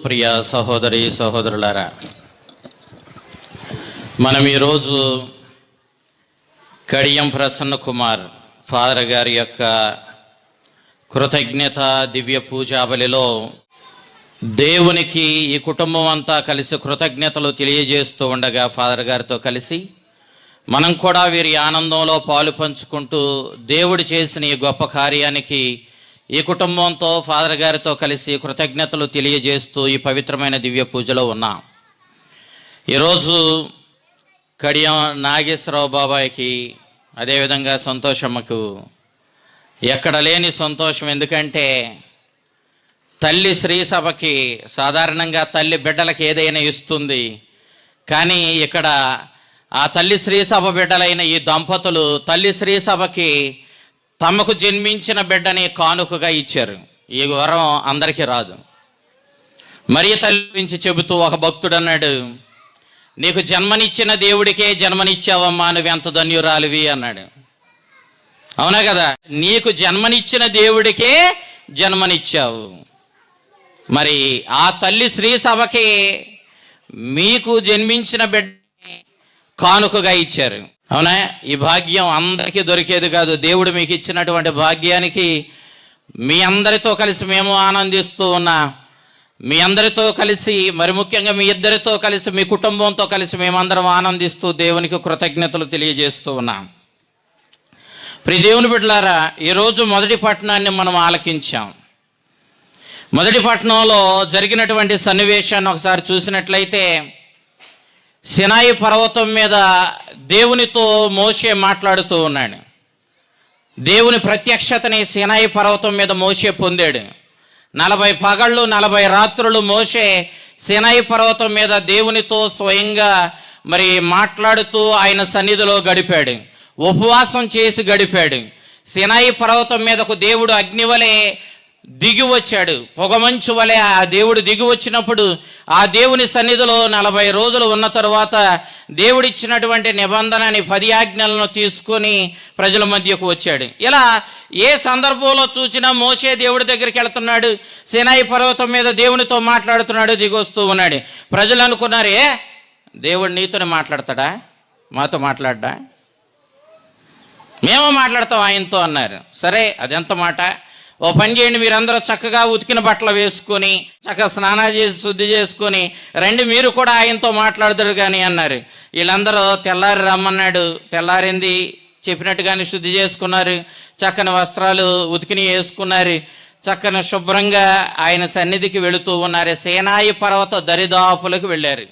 ప్రియ సహోదరి సహోదరులారా మనం ఈరోజు కడియం ప్రసన్న కుమార్ ఫాదర్ గారి యొక్క కృతజ్ఞత దివ్య పూజాబలిలో దేవునికి ఈ కుటుంబం అంతా కలిసి కృతజ్ఞతలు తెలియజేస్తూ ఉండగా ఫాదర్ గారితో కలిసి మనం కూడా వీరి ఆనందంలో పాలు పంచుకుంటూ దేవుడు చేసిన ఈ గొప్ప కార్యానికి ఈ కుటుంబంతో ఫాదర్ గారితో కలిసి కృతజ్ఞతలు తెలియజేస్తూ ఈ పవిత్రమైన దివ్య పూజలో ఉన్నాం. ఈరోజు కడియం నాగేశ్వరరావు బాబాయ్కి అదేవిధంగా సంతోషమ్మకు ఎక్కడ లేని సంతోషం ఎందుకంటే తల్లి స్త్రీ సభకి సాధారణంగా తల్లి బిడ్డలకి ఏదైనా ఇస్తుంది. కానీ ఇక్కడ ఆ తల్లి స్త్రీ సభ బిడ్డలైన ఈ దంపతులు తల్లి స్త్రీ సభకి తమకు జన్మించిన బిడ్డని కానుకగా ఇచ్చారు. ఈ వరం అందరికీ రాదు. మరి తల్లి గురించి చెబుతూ ఒక భక్తుడు అన్నాడు నీకు జన్మనిచ్చిన దేవుడికే జన్మనిచ్చావమ్మా నువ్వు ఎంత ధన్యురాలివి? అన్నాడు. అవునా కదా? నీకు జన్మనిచ్చిన దేవుడికే జన్మనిచ్చావు. మరి ఆ తల్లి శ్రీ సభకి మీకు జన్మించిన బిడ్డ కానుకగా ఇచ్చారు. అవునా? ఈ భాగ్యం అందరికీ దొరికేది కాదు. దేవుడు మీకు ఇచ్చినటువంటి భాగ్యానికి మీ అందరితో కలిసి మేము ఆనందిస్తూ ఉన్నా మీ అందరితో కలిసి మరి ముఖ్యంగా మీ ఇద్దరితో కలిసి మీ కుటుంబంతో కలిసి మేమందరం ఆనందిస్తూ దేవునికి కృతజ్ఞతలు తెలియజేస్తూ ఉన్నాం. ప్రియ దేవుని బిడ్డలారా ఈరోజు మొదటి పట్టణాన్ని మనం ఆలకించాం. మొదటి పట్టణంలో జరిగినటువంటి సన్నివేశాన్ని ఒకసారి చూసినట్లయితే సినాయి పర్వతం మీద దేవునితో మోసే మాట్లాడుతూ ఉన్నాడు. దేవుని ప్రత్యక్షతని సినాయి పర్వతం మీద మోసే పొందాడు. నలభై పగళ్ళు నలభై రాత్రులు మోసే సినాయి పర్వతం మీద దేవునితో స్వయంగా మరి మాట్లాడుతూ ఆయన సన్నిధిలో గడిపాడు. ఉపవాసం చేసి గడిపాడు. సినాయి పర్వతం మీదకు దేవుడు అగ్నివలే దిగి వచ్చాడు పొగమంచు వలె ఆ దేవుడు దిగి వచ్చినప్పుడు ఆ దేవుని సన్నిధిలో నలభై రోజులు ఉన్న తరువాత దేవుడిచ్చినటువంటి నిబంధనని పది ఆజ్ఞలను తీసుకొని ప్రజల మధ్యకు వచ్చాడు. ఇలా ఏ సందర్భంలో చూసినా మోసే దేవుడి దగ్గరికి వెళ్తున్నాడు. సినాయి పర్వతం మీద దేవునితో మాట్లాడుతున్నాడు దిగొస్తూ ఉన్నాడు. ప్రజలు అనుకున్నారు ఏ దేవుడు నీతోనే మాట్లాడతాడా? మాతో మాట్లాడ్డా? మేము మాట్లాడతాం ఆయనతో అన్నారు. సరే అదెంత మాట? ఓ పని చేయండి మీరందరూ చక్కగా ఉతికిన బట్టలు వేసుకొని చక్కగా స్నానాలు చేసి శుద్ధి చేసుకొని రండి మీరు కూడా ఆయనతో మాట్లాడతారు కానీ అన్నారు. వీళ్ళందరూ తెల్లారి రమ్మన్నాడు. తెల్లారింది చెప్పినట్టుగానే శుద్ధి చేసుకున్నారు. చక్కని వస్త్రాలు ఉతికిని వేసుకున్నారు. చక్కని శుభ్రంగా ఆయన సన్నిధికి వెళుతూ ఉన్నారు. సేనాయి పర్వత దరిదాపులకు వెళ్ళారు.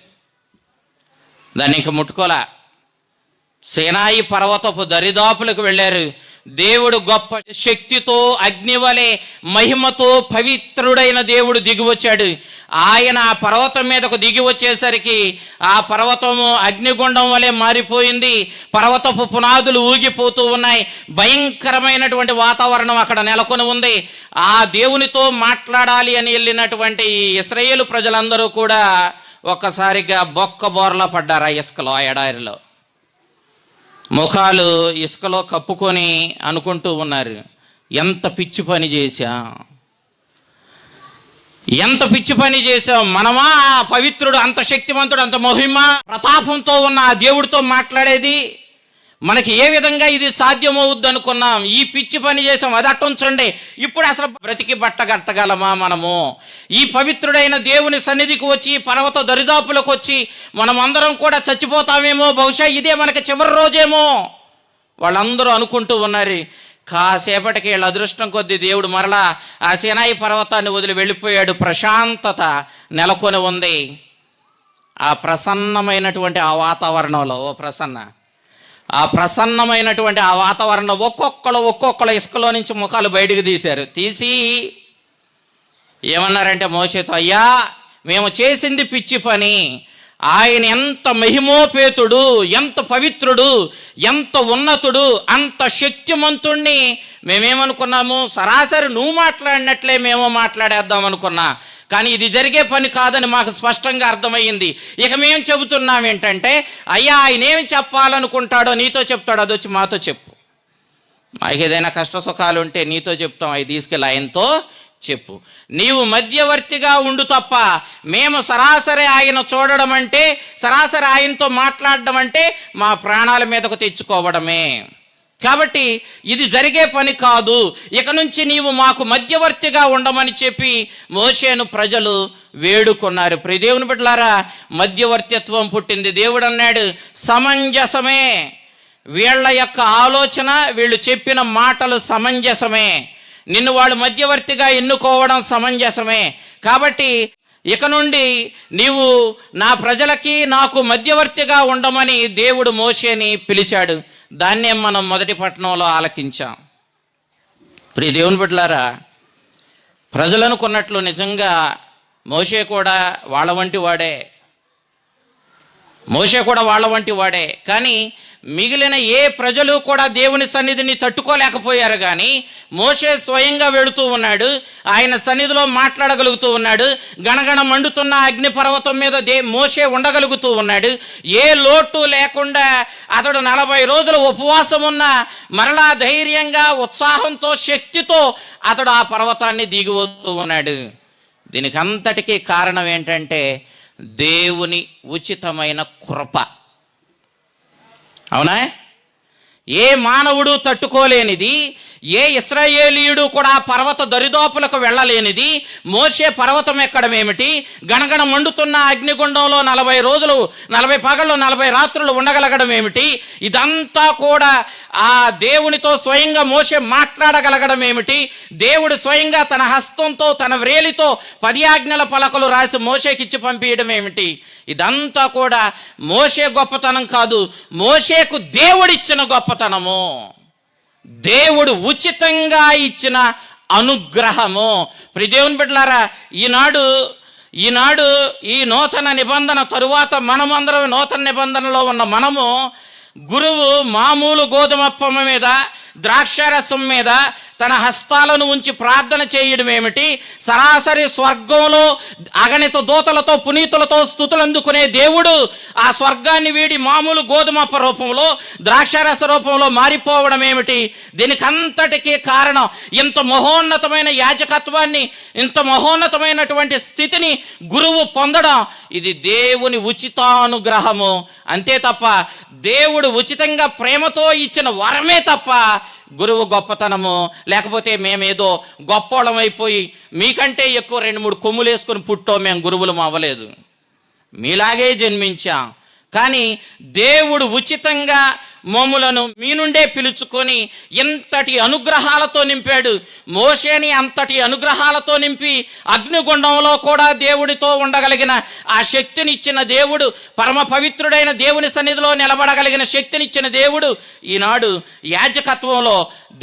దాన్ని ఇంకా ముట్టుకోలే? సేనాయి పర్వతపు దరిదాపులకు వెళ్ళారు. దేవుడు గొప్ప శక్తితో అగ్నివలే మహిమతో పవిత్రుడైన దేవుడు దిగి వచ్చాడు ఆయన ఆ పర్వతం మీదకు దిగి వచ్చేసరికి ఆ పర్వతము అగ్నిగుండం వలె మారిపోయింది. పర్వతపు పునాదులు ఊగిపోతూ ఉన్నాయి. భయంకరమైనటువంటి వాతావరణం అక్కడ నెలకొని ఉంది. ఆ దేవునితో మాట్లాడాలి అని వెళ్ళినటువంటి ఇస్రయేలు ప్రజలందరూ కూడా ఒక్కసారిగా బొక్క బోర్లా పడ్డారు ఆ ఇసుకలో ఆ ఎడారిలో ముఖాలు ఇసుకలో కప్పుకొని అనుకుంటూ ఉన్నారు. ఎంత పిచ్చి పని చేశా? ఎంత పిచ్చి పని చేశాం? మనమా ఆ పవిత్రుడు అంత శక్తివంతుడు అంత మహిమ ప్రతాపంతో ఉన్న ఆ దేవుడితో మాట్లాడేది మనకి ఏ విధంగా ఇది సాధ్యమవుద్ది అనుకున్నాం ఈ పిచ్చి పని చేసాం అది అట్టుంచండి. ఇప్పుడు అసలు బ్రతికి బట్టగట్టగలమా మనము? ఈ పవిత్రుడైన దేవుని సన్నిధికి వచ్చి పర్వత దరిదాపులకు వచ్చి మనం అందరం కూడా చచ్చిపోతామేమో? బహుశా ఇదే మనకి చివరి రోజేమో? వాళ్ళందరూ అనుకుంటూ ఉన్నారు కాసేపటికి వీళ్ళ అదృష్టం కొద్దీ దేవుడు మరలా ఆ సినాయి పర్వతాన్ని వదిలి వెళ్ళిపోయాడు. ప్రశాంతత నెలకొని ఉంది. ఆ ప్రసన్నమైనటువంటి ఆ వాతావరణంలో ఓ ప్రసన్న ఆ ప్రసన్నమైనటువంటి ఆ వాతావరణం ఒక్కొక్కరు ఒక్కొక్కరు ఇసుకలో నుంచి ముఖాలు బయటకు తీశారు. తీసి ఏమన్నారంటే మోసేతో అయ్యా మేము చేసింది పిచ్చి పని. ఆయన ఎంత మహిమోపేతుడు ఎంత పవిత్రుడు ఎంత ఉన్నతుడు అంత శక్తిమంతుణ్ణి మేమేమనుకున్నాము? సరాసరి నువ్వు మాట్లాడినట్లే మేము మాట్లాడేద్దాం అనుకున్నా కానీ ఇది జరిగే పని కాదని మాకు స్పష్టంగా అర్థమయ్యింది. ఇక మేము చెబుతున్నాం ఏంటంటే అయ్యా ఆయన ఏమి చెప్పాలనుకుంటాడో నీతో చెప్తాడో అది వచ్చి మాతో చెప్పు. మాకు ఏదైనా కష్ట సుఖాలు ఉంటే నీతో చెప్తాం అవి తీసుకెళ్ళి ఆయనతో చెప్పు. నీవు మధ్యవర్తిగా ఉండు తప్ప మేము సరాసరి ఆయన చూడడం అంటే సరాసరి ఆయనతో మాట్లాడడం అంటే మా ప్రాణాల మీదకు తెచ్చుకోవడమే. కాబట్టి ఇది జరిగే పని కాదు. ఇక నుంచి నీవు మాకు మధ్యవర్తిగా ఉండమని చెప్పి మోషేను ప్రజలు వేడుకున్నారు. ప్రియ దేవుని బిడ్డలారా మధ్యవర్తిత్వం పుట్టింది. దేవుడు అన్నాడు సమంజసమే. వీళ్ళ యొక్క ఆలోచన వీళ్ళు చెప్పిన మాటలు సమంజసమే. నిన్ను వాళ్ళు మధ్యవర్తిగా ఎన్నుకోవడం సమంజసమే. కాబట్టి ఇక నుండి నీవు నా ప్రజలకి నాకు మధ్యవర్తిగా ఉండమని దేవుడు మోషేని పిలిచాడు. దాన్నే మనం మొదటి పట్టణంలో ఆలకించాం. ప్రియ దేవుని బిడ్డలారా ప్రజలనుకున్నట్లు నిజంగా మోషే కూడా వాళ్ళ వంటి వాడే. మోషే కూడా వాళ్ళ వంటి వాడే. కానీ మిగిలిన ఏ ప్రజలు కూడా దేవుని సన్నిధిని తట్టుకోలేకపోయారు కానీ మోషే స్వయంగా వెళుతూ ఉన్నాడు. ఆయన సన్నిధిలో మాట్లాడగలుగుతూ ఉన్నాడు. గణగణ మండుతున్న అగ్నిపర్వతం మీద దే మోషే ఉండగలుగుతూ ఉన్నాడు. ఏ లోటు లేకుండా అతడు నలభై రోజులు ఉపవాసం ఉన్న మరలా ధైర్యంగా ఉత్సాహంతో శక్తితో అతడు ఆ పర్వతాన్ని దిగి వస్తూ ఉన్నాడు. దీనికి అంతటికీ కారణం ఏంటంటే దేవుని ఉచితమైన కృప. అవునా? ఏ మానవుడు తట్టుకోలేనిది ఏ ఇస్రాయేలీయుడు కూడా పర్వత దరిదోపులకు వెళ్ళలేనిది మోసే పర్వతం ఎక్కడం ఏమిటి? గణగణ మండుతున్న అగ్నిగుండంలో నలభై రోజులు నలభై పగళ్ళు నలభై రాత్రులు ఉండగలగడం ఏమిటి? ఇదంతా కూడా ఆ దేవునితో స్వయంగా మోసే మాట్లాడగలగడం ఏమిటి? దేవుడు స్వయంగా తన హస్తంతో తన వ్రేలితో పది ఆజ్ఞల పలకలు రాసి మోసేకిచ్చి పంపించడం ఏమిటి? ఇదంతా కూడా మోసే గొప్పతనం కాదు మోసేకు దేవుడిచ్చిన గొప్పతనము. దేవుడు ఉచితంగా ఇచ్చిన అనుగ్రహము. ప్రదేవుని బిడ్డలారా ఈనాడు ఈనాడు ఈ నూతన నిబంధన తరువాత మనమందరం నూతన నిబంధనలో ఉన్న మనము గురువు మామూలు గోధుమప్పమ్మ మీద ద్రాక్షారసం మీద తన హస్తాలను ఉంచి ప్రార్థన చేయడం ఏమిటి? సరాసరి స్వర్గంలో అగణిత దూతలతో పునీతులతో స్థుతులందుకునే దేవుడు ఆ స్వర్గాన్ని వీడి మామూలు గోధుమప్ప రూపంలో ద్రాక్షారస రూపంలో మారిపోవడం ఏమిటి? దీనికంతటికీ కారణం ఇంత మహోన్నతమైన యాజకత్వాన్ని ఇంత మహోన్నతమైనటువంటి స్థితిని గురువు పొందడం ఇది దేవుని ఉచితానుగ్రహము. అంతే తప్ప దేవుడు ఉచితంగా ప్రేమతో ఇచ్చిన వరమే తప్ప గురువు గొప్పతనము లేకపోతే మేమేదో గొప్పోళం అయిపోయి మీకంటే ఎక్కువ రెండు మూడు కొమ్ములు వేసుకొని పుట్టో మేము గురువులం అవ్వలేదు. మీలాగే జన్మించాం. కానీ దేవుడు ఉచితంగా మమ్ములను మీ నుండే పిలుచుకొని ఇంతటి అనుగ్రహాలతో నింపాడు. మోషేని అంతటి అనుగ్రహాలతో నింపి అగ్నిగుండంలో కూడా దేవుడితో ఉండగలిగిన ఆ శక్తినిచ్చిన దేవుడు పరమ పవిత్రుడైన దేవుని సన్నిధిలో నిలబడగలిగిన శక్తినిచ్చిన దేవుడు ఈనాడు యాజకత్వంలో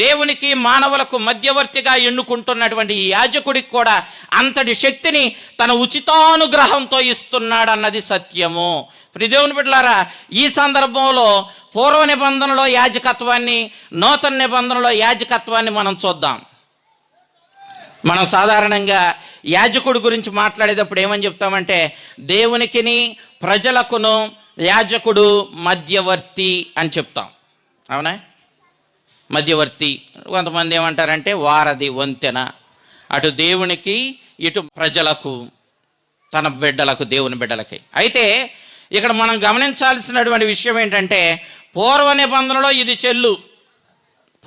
దేవునికి మానవులకు మధ్యవర్తిగా ఎన్నుకుంటున్నటువంటి ఈ యాజకుడికి కూడా అంతటి శక్తిని తన ఉచితానుగ్రహంతో ఇస్తున్నాడన్నది సత్యము. ప్రిదేవుని బిడ్డలారా ఈ సందర్భంలో పూర్వ నిబంధనలో యాజకత్వాన్ని నూతన నిబంధనలో యాజకత్వాన్ని మనం చూద్దాం. మనం సాధారణంగా యాజకుడి గురించి మాట్లాడేటప్పుడు ఏమని చెప్తామంటే దేవునికిని ప్రజలకును యాజకుడు మధ్యవర్తి అని చెప్తాం. అవునా? మధ్యవర్తి. కొంతమంది ఏమంటారంటే వారధి వంతెన. అటు దేవునికి ఇటు ప్రజలకు తన బిడ్డలకు దేవుని బిడ్డలకి. అయితే ఇక్కడ మనం గమనించాల్సినటువంటి విషయం ఏంటంటే పూర్వ నిబంధనలో ఇది చెల్లు.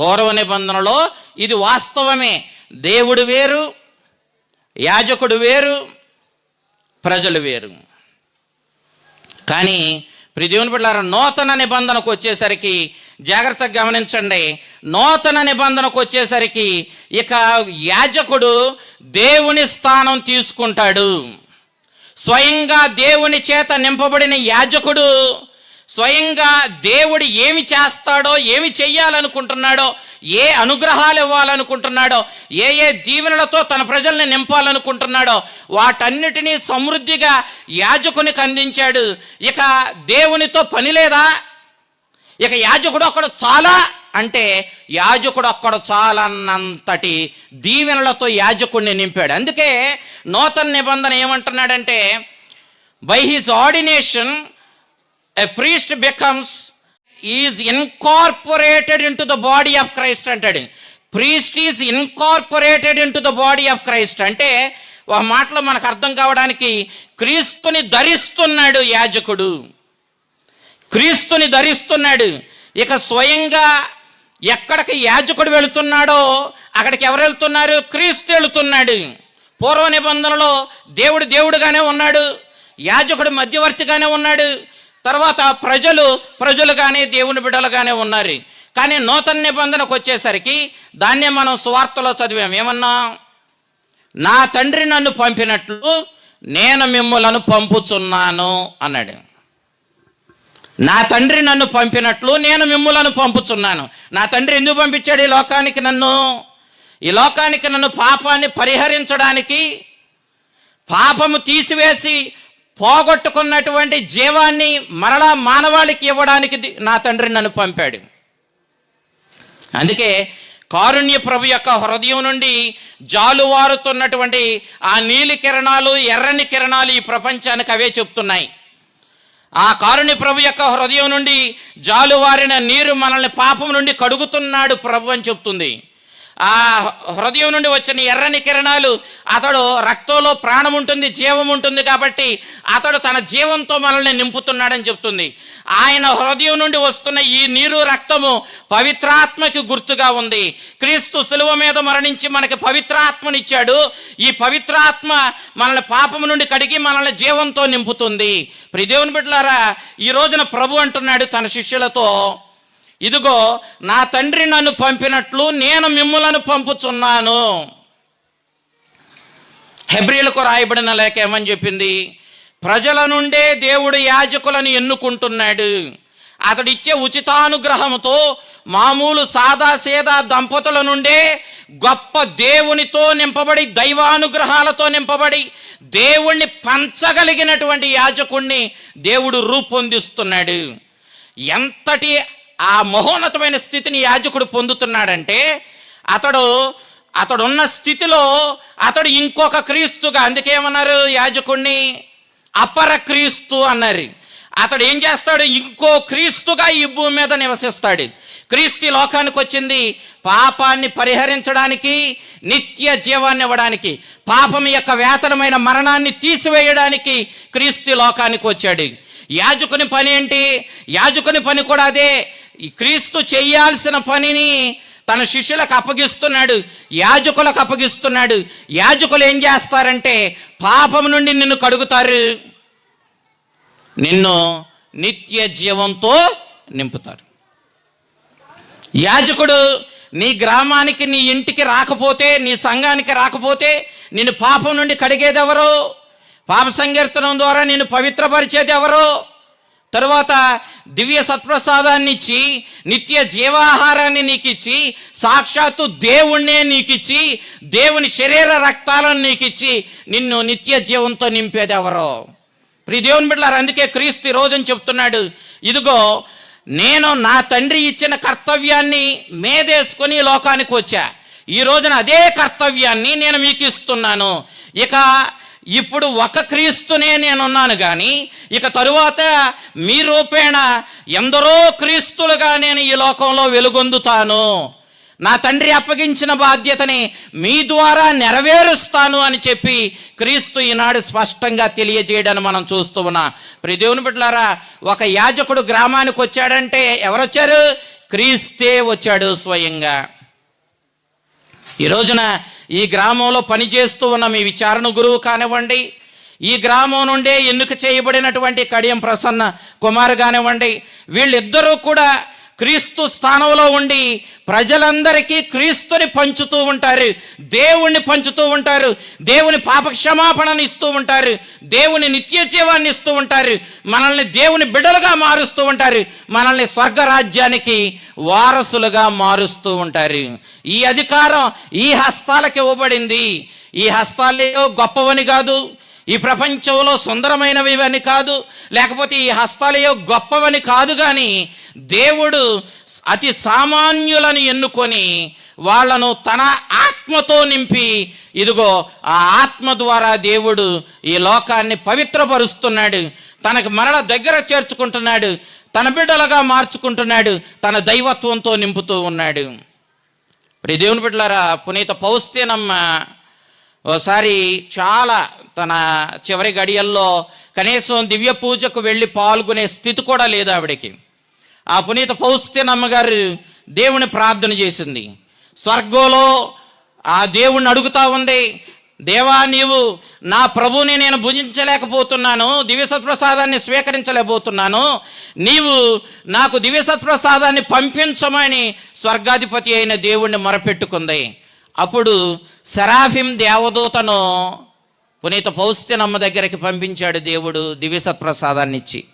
పూర్వ నిబంధనలో ఇది వాస్తవమే. దేవుడు వేరు యాజకుడు వేరు ప్రజలు వేరు. కానీ ప్రిదేవుని బిడ్డారా నూతన నిబంధనకు వచ్చేసరికి జాగ్రత్తగా గమనించండి. నూతన నిబంధనకు వచ్చేసరికి ఇక యాజకుడు దేవుని స్థానం తీసుకుంటాడు. స్వయంగా దేవుని చేత నింపబడిన యాజకుడు స్వయంగా దేవుడు ఏమి చేస్తాడో ఏమి చెయ్యాలనుకుంటున్నాడో ఏ అనుగ్రహాలు ఇవ్వాలనుకుంటున్నాడో ఏ ఏ దీవెనలతో తన ప్రజల్ని నింపాలనుకుంటున్నాడో వాటన్నిటినీ సమృద్ధిగా యాజకునికి అందించాడు. ఇక దేవునితో పని లేదా? ఇక యాజకుడు అక్కడ చాలా అంటే యాజకుడు అక్కడ చాలన్నంతటి దీవెనలతో యాజకుడిని నింపాడు. అందుకే నూతన నిబంధన ఏమంటున్నాడంటే by his ordination a priest becomes is incorporated in to the body of Christ అంటాడు. Priest is incorporated in to the body of Christ అంటే ఒక మాటలో మనకు అర్థం కావడానికి క్రీస్తుని ధరిస్తున్నాడు యాజకుడు. క్రీస్తుని ధరిస్తున్నాడు. ఇక స్వయంగా ఎక్కడికి యాజకుడు వెళుతున్నాడో అక్కడికి ఎవరు వెళ్తున్నారు? క్రీస్తు వెళుతున్నాడు. పూర్వ నిబంధనలో దేవుడు దేవుడుగానే ఉన్నాడు. యాజకుడు మధ్యవర్తిగానే ఉన్నాడు. తర్వాత ప్రజలు ప్రజలు కానీ దేవుని బిడ్డలుగానే ఉన్నారు. కానీ నూతన నిబంధనకు వచ్చేసరికి దాన్నే మనం సువార్తలో చదివాం. ఏమన్నా? నా తండ్రి నన్ను పంపినట్లు నేను మిమ్మలను పంపుచున్నాను అన్నాడు. నా తండ్రి నన్ను పంపినట్లు నేను మిమ్ములను పంపుచున్నాను. నా తండ్రి ఎందుకు పంపించాడు ఈ లోకానికి నన్ను? ఈ లోకానికి నన్ను పాపాన్ని పరిహరించడానికి పాపము తీసివేసి పోగొట్టుకున్నటువంటి జీవాన్ని మరలా మానవాళికి ఇవ్వడానికి నా తండ్రి నన్ను పంపాడు. అందుకే కారుణ్య ప్రభు యొక్క హృదయం నుండి జాలువారుతున్నటువంటి ఆ నీలి కిరణాలు ఎర్రని కిరణాలు ఈ ప్రపంచానికి అవే చెప్తున్నాయి. ఆ కారుణ్య ప్రభు యొక్క హృదయం నుండి జాలువారిన నీరు మనల్ని పాపం నుండి కడుగుతున్నాడు ప్రభు అని చెప్తుంది. ఆ హృదయం నుండి వచ్చిన ఎర్రని కిరణాలు అతడు రక్తంలో ప్రాణం ఉంటుంది జీవం ఉంటుంది కాబట్టి అతడు తన జీవంతో మనల్ని నింపుతున్నాడని చెప్తుంది. ఆయన హృదయం నుండి వస్తున్న ఈ నీరు రక్తము పవిత్రాత్మకి గుర్తుగా ఉంది. క్రీస్తు సులువ మీద మరణించి మనకి పవిత్రాత్మనిచ్చాడు. ఈ పవిత్రాత్మ మనల్ని పాపము నుండి కడిగి మనల్ని జీవంతో నింపుతుంది. ప్రిదేవుని బిడ్డలారా ఈ రోజున ప్రభు అంటున్నాడు తన శిష్యులతో ఇదిగో నా తండ్రి నన్ను పంపినట్లు నేను మిమ్ములను పంపుచున్నాను. హెబ్రిలకు రాయబడిన లేఖ ఏమని చెప్పింది? ప్రజల నుండే దేవుడు యాజకులను ఎన్నుకుంటున్నాడు. అతడిచ్చే ఉచితానుగ్రహంతో మామూలు సాదాసేదా దంపతుల నుండే గొప్ప దేవునితో నింపబడి దైవానుగ్రహాలతో నింపబడి దేవుణ్ణి పంచగలిగినటువంటి యాజకుణ్ణి దేవుడు రూపొందిస్తున్నాడు. ఎంతటి ఆ మహోన్నతమైన స్థితిని యాజకుడు పొందుతున్నాడంటే అతడు అతడున్న స్థితిలో అతడు ఇంకొక క్రీస్తుగా అందుకేమన్నారు యాజకుణ్ణి? అపర క్రీస్తు అన్నారు. అతడు ఏం చేస్తాడు? ఇంకో క్రీస్తుగా ఈ భూమి మీద నివసిస్తాడు. క్రీస్తు లోకానికి వచ్చింది పాపాన్ని పరిహరించడానికి నిత్య జీవాన్ని ఇవ్వడానికి పాపం యొక్క వేతనమైన మరణాన్ని తీసివేయడానికి క్రీస్తు లోకానికి వచ్చాడు. యాజకుని పని ఏంటి? యాజకుని పని కూడా అదే. ఈ క్రీస్తు చేయాల్సిన పనిని తన శిష్యులకు అప్పగిస్తున్నాడు యాజకులకు అప్పగిస్తున్నాడు. యాజకులు ఏం చేస్తారంటే పాపం నుండి నిన్ను కడుగుతారు. నిన్ను నిత్య జీవంతో నింపుతారు. యాజకుడు నీ గ్రామానికి నీ ఇంటికి రాకపోతే నీ సంఘానికి రాకపోతే నిన్ను పాపం నుండి కడిగేదెవరు? పాప సంకీర్తనం ద్వారా నిన్ను పవిత్రపరిచేది ఎవరు తరువాత దివ్య సత్ప్రసాదాన్ని ఇచ్చి నిత్య జీవాహారాన్ని నీకు ఇచ్చి సాక్షాత్తు దేవుణ్ణే నీకు ఇచ్చి దేవుని శరీర రక్తాలను నీకు ఇచ్చి నిన్ను నిత్య జీవంతో నింపేది ఎవరో ప్రి దేవుని బిడ్డలారు అందుకే క్రీస్తు రోజుని చెప్తున్నాడు ఇదిగో నేను నా తండ్రి ఇచ్చిన కర్తవ్యాన్ని మేదేసుకొని లోకానికి వచ్చా. ఈ రోజున అదే కర్తవ్యాన్ని నేను మీకు ఇస్తున్నాను ఇక ఇప్పుడు ఒక క్రీస్తునే నేనున్నాను కానీ ఇక తరువాత మీ రూపేణ ఎందరో క్రీస్తులుగా నేను ఈ లోకంలో వెలుగొందుతాను. నా తండ్రి అప్పగించిన బాధ్యతని మీ ద్వారా నెరవేరుస్తాను అని చెప్పి క్రీస్తు ఈనాడు స్పష్టంగా తెలియజేయడాన్ని మనం చూస్తూ ఉన్నాం. ప్రదేవుని బిడ్డలారా ఒక యాజకుడు గ్రామానికి వచ్చాడంటే ఎవరొచ్చారు? క్రీస్తే వచ్చాడు స్వయంగా. ఈ రోజున ఈ గ్రామంలో పనిచేస్తూ ఉన్న మీ విచారణ గురువు కానివ్వండి ఈ గ్రామం నుండే ఎన్నిక చేయబడినటువంటి కడియం ప్రసన్న కుమార్ కానివ్వండి వీళ్ళిద్దరూ కూడా క్రీస్తు స్థానంలో ఉండి ప్రజలందరికీ క్రీస్తుని పంచుతూ ఉంటారు. దేవుణ్ణి పంచుతూ ఉంటారు. దేవుని పాపక్షమాపణను ఇస్తూ ఉంటారు. దేవుని నిత్య జీవాన్ని ఇస్తూ ఉంటారు. మనల్ని దేవుని బిడ్డలుగా మారుస్తూ ఉంటారు. మనల్ని స్వర్గరాజ్యానికి వారసులుగా మారుస్తూ ఉంటారు. ఈ అధికారం ఈ హస్తాలకు ఇవ్వబడింది. ఈ హస్తాలేయో గొప్పవని కాదు. ఈ ప్రపంచంలో సుందరమైనవి అని కాదు లేకపోతే ఈ హస్తాలయో గొప్పవని కాదు కానీ దేవుడు అతి సామాన్యులను ఎన్నుకొని వాళ్ళను తన ఆత్మతో నింపి ఇదిగో ఆ ఆత్మ ద్వారా దేవుడు ఈ లోకాన్ని పవిత్రపరుస్తున్నాడు తనకు మరల దగ్గర చేర్చుకుంటున్నాడు తన బిడ్డలుగా మార్చుకుంటున్నాడు తన దైవత్వంతో నింపుతూ ఉన్నాడు. దేవుని బిడ్డలారా పునీత పౌస్తేనమ్మ ఓసారి చాలా తన చివరి గడియల్లో కనీసం దివ్య పూజకు వెళ్ళి పాల్గొనే స్థితి కూడా లేదు ఆవిడకి. ఆ పునీత పౌస్తినమ్మ గారు దేవుని ప్రార్థన చేసింది. స్వర్గంలో ఆ దేవుణ్ణి అడుగుతా ఉంది దేవా నీవు నా ప్రభుని నేను భుజించలేకపోతున్నాను దివ్య సత్ప్రసాదాన్ని స్వీకరించలేకపోతున్నాను నీవు నాకు దివ్య సత్ప్రసాదాన్ని పంపించమని స్వర్గాధిపతి అయిన దేవుణ్ణి మొరపెట్టుకుంది. అప్పుడు సెరాఫిం దేవదూతను పునీత పౌస్తినమ్మ దగ్గరికి పంపించాడు దేవుడు దివ్యసత్ప్రసాదాన్ని ఇచ్చి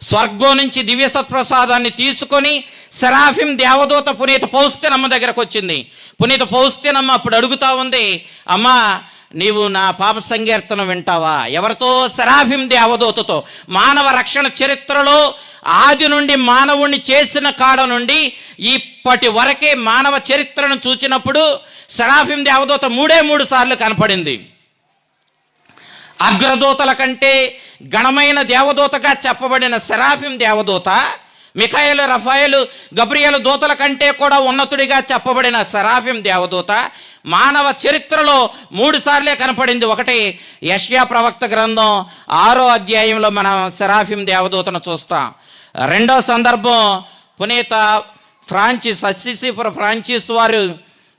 స్వర్గం నుంచి దివ్య సత్ప్రసాదాన్ని తీసుకొని సెరాఫిం దేవదూత పునీత పౌస్తినమ్మ దగ్గరకు వచ్చింది పునీత పౌస్తినమ్మ అప్పుడు అడుగుతా ఉంది అమ్మా నీవు నా పాప సంకీర్తనం వింటావా? ఎవరితో? సెరాఫిం దేవదూతతో. మానవ రక్షణ చరిత్రలో ఆది నుండి మానవుణ్ణి చేసిన కాడ నుండి ఇప్పటి వరకే మానవ చరిత్రను చూచినప్పుడు సెరాఫిం దేవదూత మూడే మూడు సార్లు కనపడింది. అగ్రదూతల కంటే గణమైన దేవదూతగా చెప్పబడిన సెరాఫిం దేవదూత మిఖాయిలు రఫాయిలు గబ్రియలు దూతల కంటే కూడా ఉన్నతుడిగా చెప్పబడిన సెరాఫిం దేవదూత మానవ చరిత్రలో మూడు సార్లే కనపడింది. ఒకటి యష్యా ప్రవక్త గ్రంథం ఆరో అధ్యాయంలో మనం సెరాఫిం దేవదూతను చూస్తాం. రెండో సందర్భం పునీత ఫ్రాన్సిస్ అస్సిసిపుర ఫ్రాన్సిస్ వారు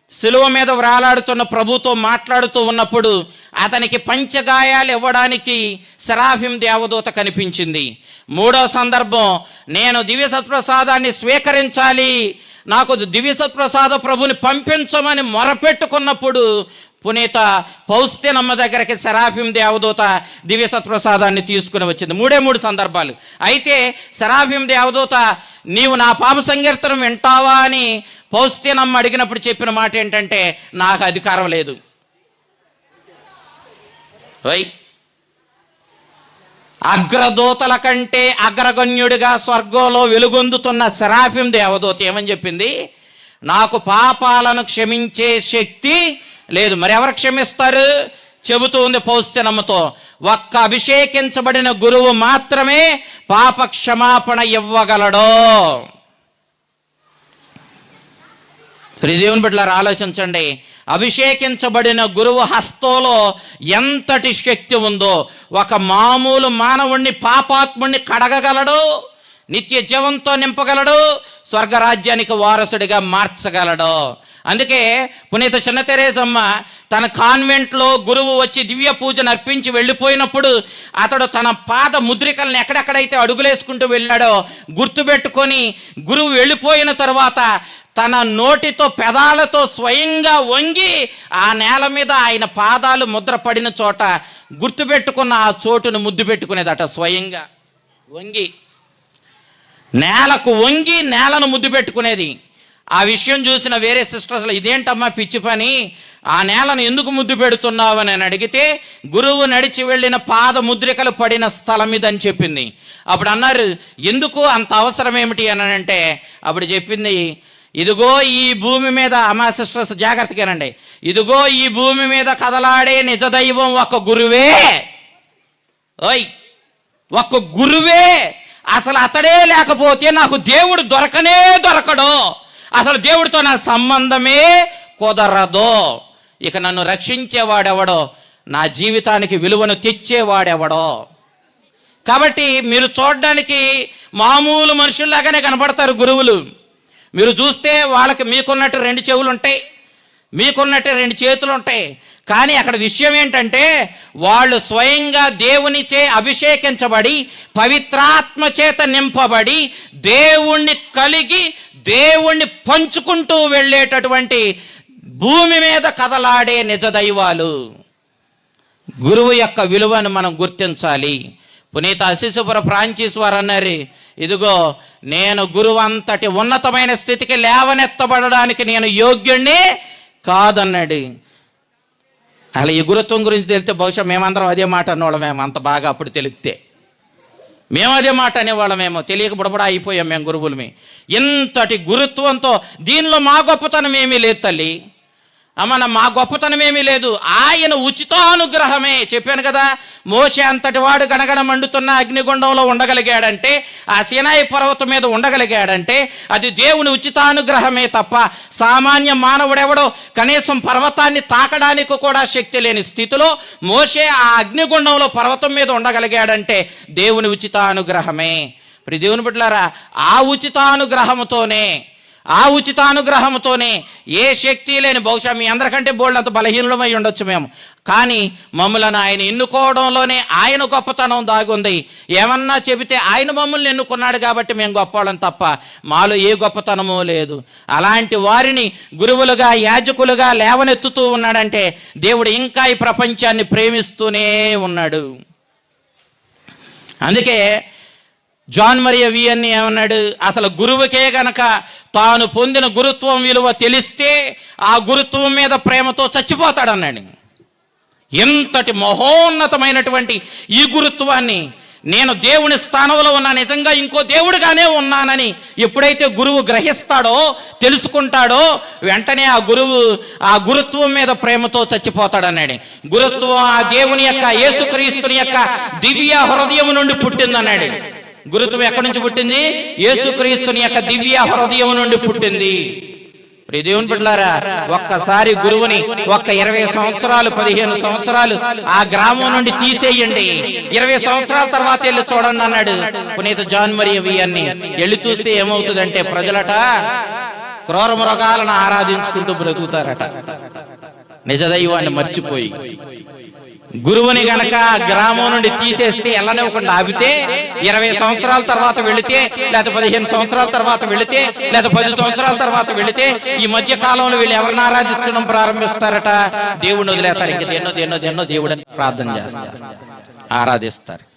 శిలువ మీద వ్రాలాడుతున్న ప్రభుతో మాట్లాడుతూ ఉన్నప్పుడు అతనికి పంచగాయాలు ఇవ్వడానికి సరాఫిం దేవదూత కనిపించింది. మూడో సందర్భం నేను దివ్య సత్ప్రసాదాన్ని స్వీకరించాలి. నాకు దివ్య సత్ప్రసాద ప్రభుని పంపించమని మొరపెట్టుకున్నప్పుడు పునీత పౌస్తినమ్మ దగ్గరికి సరాఫిం దేవదూత దివ్య సత్ప్రసాదాన్ని తీసుకుని వచ్చింది. మూడే మూడు సందర్భాలు. అయితే సరాఫిం దేవదూత నీవు నా పాప సంకీర్తనం వింటావా అని పౌస్తినమ్మ అడిగినప్పుడు చెప్పిన మాట ఏంటంటే నాకు అధికారం లేదు. అగ్రదూతల కంటే అగ్రగణ్యుడిగా స్వర్గంలో వెలుగొందుతున్న శరాఫిం దేవదూత ఏమని చెప్పింది? నాకు పాపాలను క్షమించే శక్తి లేదు. మరి ఎవరు క్షమిస్తారు? చెబుతూ ఉంది పౌస్తినమ్మతో ఒక్క అభిషేకించబడిన గురువు మాత్రమే పాప క్షమాపణ ఇవ్వగలడో. శ్రీదేవుని బిడ్డలారు ఆలోచించండి. అభిషేకించబడిన గురువు హస్తంలో ఎంతటి శక్తి ఉందో ఒక మామూలు మానవుణ్ణి పాపాత్ముణ్ణి కడగగలడు నిత్య జీవంతో నింపగలడు స్వర్గరాజ్యానికి వారసుడిగా మార్చగలడు. అందుకే పునీత చిన్న తెరేసమ్మ తన కాన్వెంట్లో గురువు వచ్చి దివ్య పూజను అర్పించి వెళ్ళిపోయినప్పుడు అతడు తన పాద ముద్రికల్ని ఎక్కడెక్కడైతే అడుగులేసుకుంటూ వెళ్ళాడో గుర్తుపెట్టుకొని గురువు వెళ్ళిపోయిన తర్వాత తన నోటితో పెదాలతో స్వయంగా వంగి ఆ నేల మీద ఆయన పాదాలు ముద్ర పడిన చోట గుర్తుపెట్టుకున్న ఆ చోటును ముద్దు పెట్టుకునేదట స్వయంగా. వంగి. నేలకు వంగి నేలను ముద్దు పెట్టుకునేది. ఆ విషయం చూసిన వేరే సిస్టర్స్లో ఇదేంటమ్మా పిచ్చి పని? ఆ నేలను ఎందుకు ముద్దు పెడుతున్నావు? అని అడిగితే గురువు నడిచి వెళ్ళిన పాద ముద్రికలు పడిన స్థలం ఇదని చెప్పింది. అప్పుడు అన్నారు ఎందుకు? అంత అవసరం ఏమిటి అని అంటే అప్పుడు చెప్పింది ఇదిగో ఈ భూమి మీద అమ్మా సిస్టర్స్ జాగ్రత్తగానండి. ఇదిగో ఈ భూమి మీద కదలాడే నిజదైవం ఒక గురువే. ఓయ్ ఒక్క గురువే. అసలు అతడే లేకపోతే నాకు దేవుడు దొరకనే దొరకడు. అసలు దేవుడితో నా సంబంధమే కుదరదు. ఇక నన్ను రక్షించేవాడెవడో? నా జీవితానికి విలువను తెచ్చేవాడెవడో? కాబట్టి మీరు చూడడానికి మామూలు మనుషుల్లాగానే కనపడతారు గురువులు. మీరు చూస్తే వాళ్ళకి మీకున్నట్టు రెండు చెవులు ఉంటాయి మీకున్నట్టు రెండు చేతులు ఉంటాయి కానీ అక్కడ విషయం ఏంటంటే వాళ్ళు స్వయంగా దేవునిచే అభిషేకించబడి పవిత్రాత్మ చేత నింపబడి దేవుణ్ణి కలిగి దేవుణ్ణి పంచుకుంటూ వెళ్ళేటటువంటి భూమి మీద కదలాడే నిజ దైవాలు గురువు యొక్క విలువను మనం గుర్తించాలి. పునీత అశిశుపుర ఫ్రాంచీస్ వారు అన్నారు ఇదిగో నేను గురువు అంతటి ఉన్నతమైన స్థితికి లేవనెత్తబడడానికి నేను యోగ్యుణ్ణి కాదన్నాడు. అలా ఈ గురుత్వం గురించి తెలిస్తే బహుశా మేమందరం అదే మాట అన్నవాళ్ళమేమో అంత బాగా అప్పుడు తెలిస్తే. మేము అదే మాట అనేవాళ్ళమేమో తెలియక బుడబడా అయిపోయాం మేము గురువులమే. ఇంతటి గురుత్వంతో దీనిలో మా గొప్పతనం ఏమీ లేదు తల్లి. మన మా గొప్పతనం ఏమీ లేదు. ఆయన ఉచితానుగ్రహమే. చెప్పాను కదా మోషే అంతటి వాడు గణగణ మండుతున్న అగ్నిగుండంలో ఉండగలిగాడంటే ఆ సినాయి పర్వతం మీద ఉండగలిగాడంటే అది దేవుని ఉచితానుగ్రహమే తప్ప సామాన్య మానవుడెవడో కనీసం పర్వతాన్ని తాకడానికి కూడా శక్తి లేని స్థితిలో మోషే ఆ అగ్నిగుండంలో పర్వతం మీద ఉండగలిగాడంటే దేవుని ఉచితానుగ్రహమే. ఇప్పుడు దేవుని బిడ్డలారా ఆ ఉచితానుగ్రహముతోనే ఆ ఉచితానుగ్రహంతోనే ఏ శక్తి లేని బహుశా మీ అందరికంటే బోల్డ్ అంత బలహీనమై ఉండొచ్చు మేము. కానీ మమ్మలను ఆయన ఎన్నుకోవడంలోనే ఆయన గొప్పతనం దాగుంది. ఏమన్నా చెబితే ఆయన మమ్మల్ని ఎన్నుకున్నాడు కాబట్టి మేము గొప్పవాళ్ళం తప్ప మాలో ఏ గొప్పతనమో లేదు. అలాంటి వారిని గురువులుగా యాజకులుగా లేవనెత్తుతూ ఉన్నాడంటే దేవుడు ఇంకా ఈ ప్రపంచాన్ని ప్రేమిస్తూనే ఉన్నాడు. అందుకే జాన్ మరియ వియన్ని ఏమన్నాడు? అసలు గురువుకే గనక తాను పొందిన గురుత్వం విలువ తెలిస్తే ఆ గురుత్వం మీద ప్రేమతో చచ్చిపోతాడన్నాడు. ఎంతటి మహోన్నతమైనటువంటి ఈ గురుత్వాన్ని నేను దేవుని స్థానంలో ఉన్నా నిజంగా ఇంకో దేవుడిగానే ఉన్నానని ఎప్పుడైతే గురువు గ్రహిస్తాడో తెలుసుకుంటాడో వెంటనే ఆ గురువు ఆ గురుత్వం మీద ప్రేమతో చచ్చిపోతాడన్నాడు. గురుత్వం ఆ దేవుని యొక్క యేసుక్రీస్తుని యొక్క దివ్య హృదయం నుండి పుట్టిందన్నాడు. గురుత్వం ఎక్కడి నుంచి పుట్టింది? యేసుక్రీస్తుని యొక్క దివ్య హృదయం నుండి పుట్టింది. దేవుని బిడ్డలారా ఒక్కసారి గురువుని ఒక్క ఇరవై సంవత్సరాలు పదిహేను సంవత్సరాలు ఆ గ్రామం నుండి తీసేయండి. ఇరవై సంవత్సరాల తర్వాత వెళ్ళి చూడండి అన్నాడు. పునీత జాన్ మరి అవి అన్ని వెళ్ళి చూస్తే ఏమవుతుందంటే ప్రజలట క్రూర మృగాలను ఆరాధించుకుంటూ బ్రతుకుతారట. నిజదైవాన్ని మర్చిపోయి. గురువుని గనక గ్రామం నుండి తీసేస్తే వెళ్ళనివ్వకుండా ఆపితే ఇరవై సంవత్సరాల తర్వాత వెళితే లేదా పదిహేను సంవత్సరాల తర్వాత వెళితే లేదా పది సంవత్సరాల తర్వాత వెళితే ఈ మధ్య కాలంలో వీళ్ళు ఎవరిని ఆరాధించడం ప్రారంభిస్తారట? దేవుడిని వదిలేస్తారు. ఇంక ఎన్నో ఎన్నో ఎన్నో దేవుడని ప్రార్థన చేస్తారు. ఆరాధిస్తారు.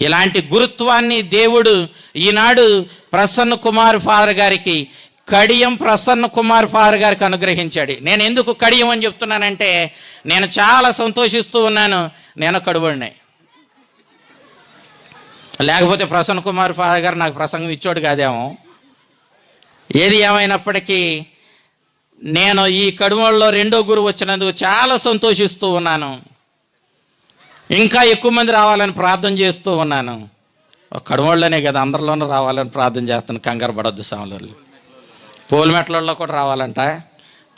ఇలాంటి గురుత్వాన్ని దేవుడు ఈనాడు ప్రసన్న కుమార్ ఫాదర్ గారికి కడియం ప్రసన్న కుమార్ పార్ గారికి అనుగ్రహించాడు. నేను ఎందుకు కడియం అని చెప్తున్నానంటే నేను చాలా సంతోషిస్తూ ఉన్నాను నేను కడుబడినాయి లేకపోతే ప్రసన్న కుమార్ పార్ గారు నాకు ప్రసంగం ఇచ్చోడు కాదేమో. ఏది ఏమైనప్పటికీ నేను ఈ కడుమల్లో రెండో గురువు వచ్చినందుకు చాలా సంతోషిస్తూ ఉన్నాను. ఇంకా ఎక్కువ మంది రావాలని ప్రార్థన చేస్తూ ఉన్నాను. ఒక కడుమోళ్ళనే కదా అందరిలోనూ రావాలని ప్రార్థన చేస్తాను. కంగారు పడొద్దు సాములు పోలిమెట్లలో కూడా రావాలంట.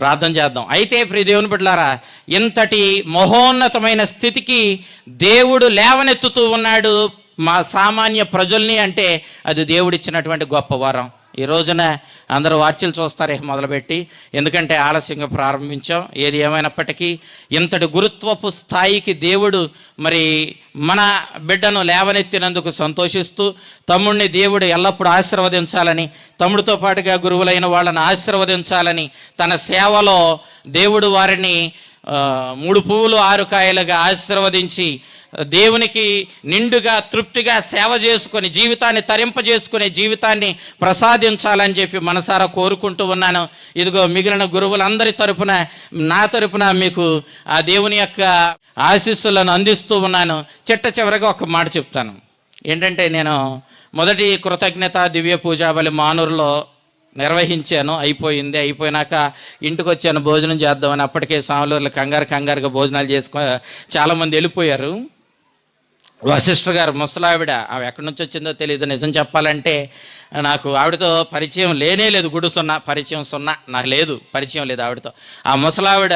ప్రార్థన చేద్దాం. అయితే ప్రియ దేవుని బిడ్డలారా ఇంతటి మహోన్నతమైన స్థితికి దేవుడు లేవనెత్తుతూ ఉన్నాడు మా సామాన్య ప్రజల్ని అంటే అది దేవుడిచ్చినటువంటి గొప్ప వరం. ఈ రోజున అందరూ వార్చలు చూస్తారు ఇక మొదలుపెట్టి. ఎందుకంటే ఆలస్యంగా ప్రారంభించాం. ఏది ఏమైనప్పటికీ ఇంతటి గురుత్వపు స్థాయికి దేవుడు మరి మన బిడ్డను లేవనెత్తినందుకు సంతోషిస్తూ తమ్ముడిని దేవుడు ఎల్లప్పుడూ ఆశీర్వదించాలని తమ్ముడితో పాటుగా గురువులైన వాళ్ళని ఆశీర్వదించాలని తన సేవలో దేవుడు వారిని మూడు పువ్వులు ఆరు కాయలుగా ఆశీర్వదించి దేవునికి నిండుగా తృప్తిగా సేవ చేసుకొని జీవితాన్ని తరింపజేసుకునే జీవితాన్ని ప్రసాదించాలని చెప్పి మనసారా కోరుకుంటూ ఉన్నాను. ఇదిగో మిగిలిన గురువులందరి తరపున నా తరపున మీకు ఆ దేవుని యొక్క ఆశీస్సులను అందిస్తూ ఉన్నాను. చిట్ట చివరిగా ఒక మాట చెప్తాను. ఏంటంటే నేను మొదటి కృతజ్ఞత దివ్య పూజాబలి మానూరులో నిర్వహించాను అయిపోయింది. అయిపోయినాక ఇంటికి వచ్చాను భోజనం చేద్దామని అప్పటికే సాములూరులో కంగారు కంగారుగా భోజనాలు చేసుకో చాలామంది వెళ్ళిపోయారు. వశిష్ఠ గారు ముసలావిడ ఆమె ఎక్కడి నుంచి వచ్చిందో తెలియదు నిజం చెప్పాలంటే నాకు ఆవిడతో పరిచయం లేనే లేదు గుడి సున్నా పరిచయం సున్నా. నాకు లేదు పరిచయం లేదు ఆవిడతో. ఆ ముసలావిడ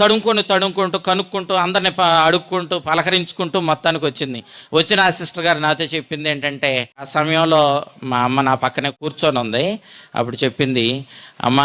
తడుముకొని తడుముకుంటూ కనుక్కుంటూ అందరిని ప- అడుక్కుంటూ పలకరించుకుంటూ మొత్తానికి వచ్చింది. వచ్చిన ఆ సిస్టర్ గారు నాతో చెప్పింది ఏంటంటే ఆ సమయంలో మా అమ్మ నా పక్కనే కూర్చొని ఉంది అప్పుడు చెప్పింది అమ్మ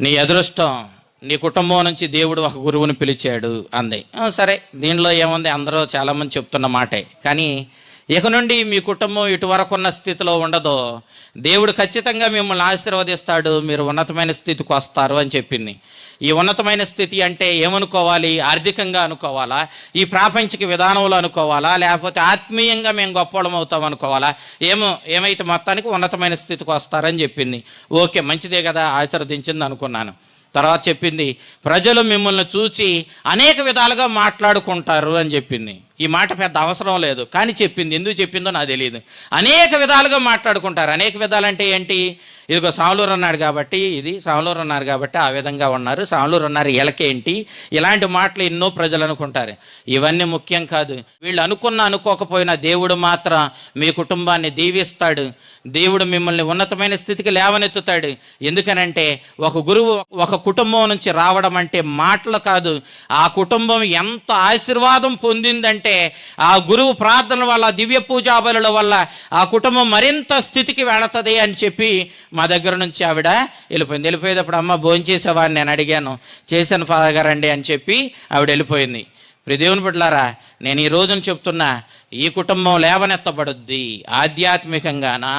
నీ అదృష్టం నీ కుటుంబం నుంచి దేవుడు ఒక గురువుని పిలిచాడు అంది. సరే దీనిలో ఏముంది? అందరూ చాలామంది చెప్తున్న మాటే. కానీ ఇక నుండి మీ కుటుంబం ఇటువరకు ఉన్న స్థితిలో ఉండదో దేవుడు ఖచ్చితంగా మిమ్మల్ని ఆశీర్వదిస్తాడు మీరు ఉన్నతమైన స్థితికి వస్తారు అని చెప్పింది. ఈ ఉన్నతమైన స్థితి అంటే ఏమనుకోవాలి? ఆర్థికంగా అనుకోవాలా? ఈ ప్రాపంచిక విధానంలో అనుకోవాలా? లేకపోతే ఆత్మీయంగా మేము గొప్పవాళ్ళం అవుతాం అనుకోవాలా? ఏమో ఏమైతే మొత్తానికి ఉన్నతమైన స్థితికి వస్తారని చెప్పింది. ఓకే మంచిదే కదా ఆశీర్వదించింది అనుకున్నాను. తర్వాత చెప్పింది ప్రజలు మిమ్మల్ని చూసి అనేక విధాలుగా మాట్లాడుకుంటారు అని చెప్పింది. ఈ మాట పెద్ద అవసరం లేదు. కానీ చెప్పింది. ఎందుకు చెప్పిందో నాకు తెలియదు. అనేక విధాలుగా మాట్లాడుకుంటారు. అనేక విధాలంటే ఏంటి? ఇదిగో సావులూరు అన్నాడు కాబట్టి ఇది సావులూరు అన్నారు కాబట్టి ఆ విధంగా ఉన్నారు. సావులూరు అన్నారు ఎలకేంటి? ఇలాంటి మాటలు ఎన్నో ప్రజలు అనుకుంటారు. ఇవన్నీ ముఖ్యం కాదు. వీళ్ళు అనుకున్న అనుకోకపోయినా దేవుడు మాత్రం మీ కుటుంబాన్ని దీవిస్తాడు. దేవుడు మిమ్మల్ని ఉన్నతమైన స్థితికి లేవనెత్తుతాడు. ఎందుకనంటే ఒక గురువు ఒక కుటుంబం నుంచి రావడం అంటే మాటలు కాదు. ఆ కుటుంబం ఎంత ఆశీర్వాదం పొందిందంటే ఆ గురువు ప్రార్థన వల్ల దివ్య పూజాబలుల వల్ల ఆ కుటుంబం మరింత స్థితికి వెళుతుంది అని చెప్పి మా దగ్గర నుంచి ఆవిడ వెళ్ళిపోయింది. వెళ్ళిపోయేటప్పుడు అమ్మ భోజనం అని నేను అడిగాను. చేశాను ఫాదర్ గారు అండి అని చెప్పి ఆవిడ వెళ్ళిపోయింది. ప్రదేవుని దేవుని బిడ్డలారా నేను ఈ రోజున చెప్తున్నా ఈ కుటుంబం లేవనెత్తబడుద్ది. ఆధ్యాత్మికంగానా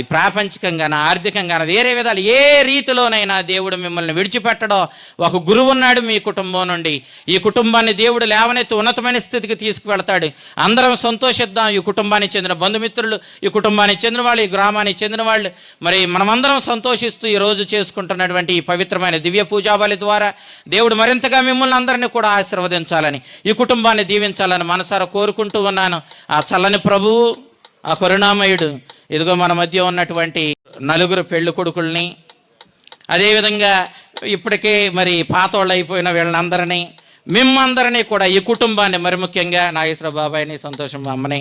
ఈ ప్రాపంచికంగానా ఆర్థికంగానా వేరే విధాలు ఏ రీతిలోనైనా దేవుడు మిమ్మల్ని విడిచిపెట్టడం ఒక గురువు ఉన్నాడు మీ కుటుంబం నుండి. ఈ కుటుంబాన్ని దేవుడు లేవనెత్తి ఉన్నతమైన స్థితికి తీసుకువెళ్తాడు. అందరం సంతోషిద్దాం. ఈ కుటుంబానికి చెందిన బంధుమిత్రులు ఈ కుటుంబానికి చెందిన వాళ్ళు ఈ గ్రామానికి చెందిన వాళ్ళు. మరి మనమందరం సంతోషిస్తూ ఈ రోజు చేసుకుంటున్నటువంటి ఈ పవిత్రమైన దివ్య పూజాబలి ద్వారా దేవుడు మరింతగా మిమ్మల్ని అందరినీ కూడా ఆశీర్వదించాలని ఈ కుటుంబాన్ని దీవించాలని మనసారా కోరుకుంటూ ఉన్నాను. ఆ చల్లని ప్రభువు ఆ కరుణామయుడు. ఇదిగో మన మధ్య ఉన్నటువంటి నలుగురు పెళ్ళి కొడుకుల్ని అదేవిధంగా ఇప్పటికే మరి పాతోళ్ళు అయిపోయిన వీళ్ళందరినీ మిమ్మందరినీ కూడా ఈ కుటుంబాన్ని మరి ముఖ్యంగా నాగేశ్వర బాబాయిని సంతోషం అమ్మని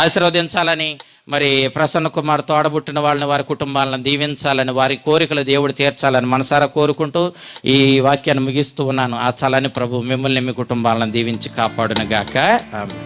ఆశీర్వదించాలని మరి ప్రసన్న కుమార్ తోడబుట్టిన వాళ్ళని వారి కుటుంబాలను దీవించాలని వారి కోరికలు దేవుడు తీర్చాలని మనసారా కోరుకుంటూ ఈ వాక్యాన్ని ముగిస్తూ ఉన్నాను. ఆ చలని ప్రభు మిమ్మల్ని మీ కుటుంబాలను దీవించి కాపాడునగాక. ఆమె